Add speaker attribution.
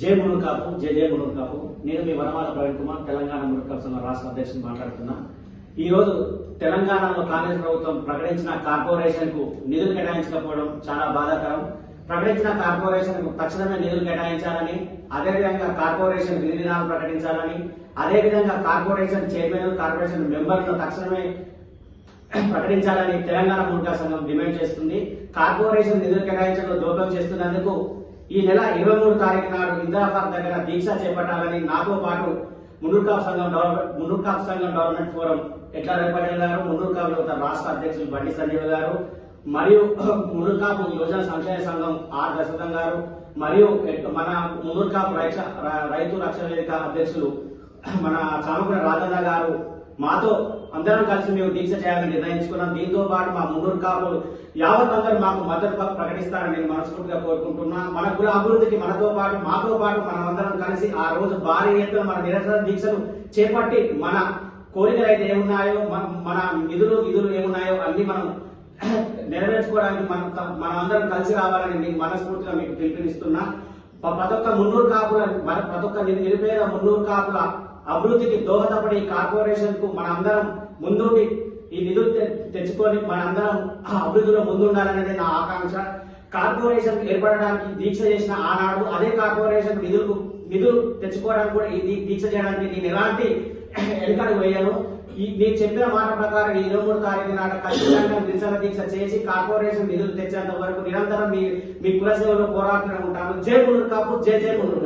Speaker 1: జయ మునుర్ కాపు జయ జయ మునుర్ కాపు. నేను మీ వనమాల ప్రవీణ్ కుమార్ తెలంగాణ మునుర్ రాష్ట్ర అధ్యక్షుడు మాట్లాడుతున్నా. ఈ రోజు తెలంగాణలో కాంగ్రెస్ ప్రభుత్వం ప్రకటించిన కార్పొరేషన్కు నిధులు కేటాయించకపోవడం చాలా బాధాకరం. ప్రకటించిన కార్పొరేషన్కు తక్షణమే నిధులు కేటాయించాలని అదేవిధంగా కార్పొరేషన్ విధి విధానాలు ప్రకటించాలని అదేవిధంగా కార్పొరేషన్ చైర్మన్ కార్పొరేషన్ మెంబర్లను తక్షణమే ప్రకటించాలని తెలంగాణ మున్కా సంఘం డిమాండ్ చేస్తుంది. కార్పొరేషన్ నిధులు కేటాయించడంలో దోపం చేస్తున్నందుకు ఈ నెల ఇరవై మూడు తారీఖు నాడు ఇందిరాబాద్ దగ్గర దీక్ష చేపట్టాలని నాతో పాటు మునుర్కాప్ సంఘం డెవలప్ మునుర్కాప్ సంఘం డెవలప్మెంట్ ఫోరం ఎట్లా పటేల్ గారు మునుర్కాప్ రాష్ట్ర అధ్యక్షులు బండి సంజీవ్ గారు మరియు మునుర్కాపు యువజన సంక్షేమ సంఘం ఆర్ దశరథం గారు మరియు మన మునుర్కాపు రైతు రక్షణ వేదిక అధ్యక్షులు మన చామకుల రాజన్న గారు మాతో అందరం కలిసి మేము దీక్ష చేయాలని నిర్ణయించుకున్నాం. దీంతో పాటు మా మున్నూరు కాపులు యావత్ అందరూ మాకు మద్దతు ప్రకటిస్తారని నేను మనస్ఫూర్తిగా కోరుకుంటున్నా. మన కుల అభివృద్ధికి మనతో పాటు మాతో పాటు మనం అందరం కలిసి ఆ రోజు భారీ ఎత్తున మన నిరసన దీక్షను చేపట్టి మన కోరికలు అయితే ఏమున్నాయో మన మన నిధులు విధులు ఏమున్నాయో అన్ని మనం నెరవేర్చుకోవడానికి మనం మనం అందరం కలిసి రావాలని మీకు మనస్ఫూర్తిగా మీకు పిలుపునిస్తున్నా. ప్రతి ఒక్క మున్నూరు కాపుల మన ప్రతి ఒక్క నిరుపేద మున్నూరు కాపుల అభివృద్ధికి దోహదపడి ఈ కార్పొరేషన్కు మన అందరం ముందుండి ఈ నిధులు తెచ్చుకొని మన అందరం అభివృద్ధిలో ముందుండాలనేది నా ఆకాంక్ష. కార్పొరేషన్ ఏర్పడడానికి దీక్ష చేసిన ఆనాడు అదే కార్పొరేషన్ నిధులు నిధులు తెచ్చుకోవడానికి కూడా ఇది దీక్ష చేయడానికి నేను ఎలాంటి వెనుకడు వేయను. ఈ నేను చెప్పిన మాట ప్రకారం ఇరవై మూడు తారీఖు నాడు ఖచ్చితంగా నిరసన దీక్ష చేసి కార్పొరేషన్ నిధులు తెచ్చేంత వరకు నిరంతరం మీ మీ కులసేవలో పోరాటంగా ఉంటాను. జై మునురు కాపు జై జై మునురు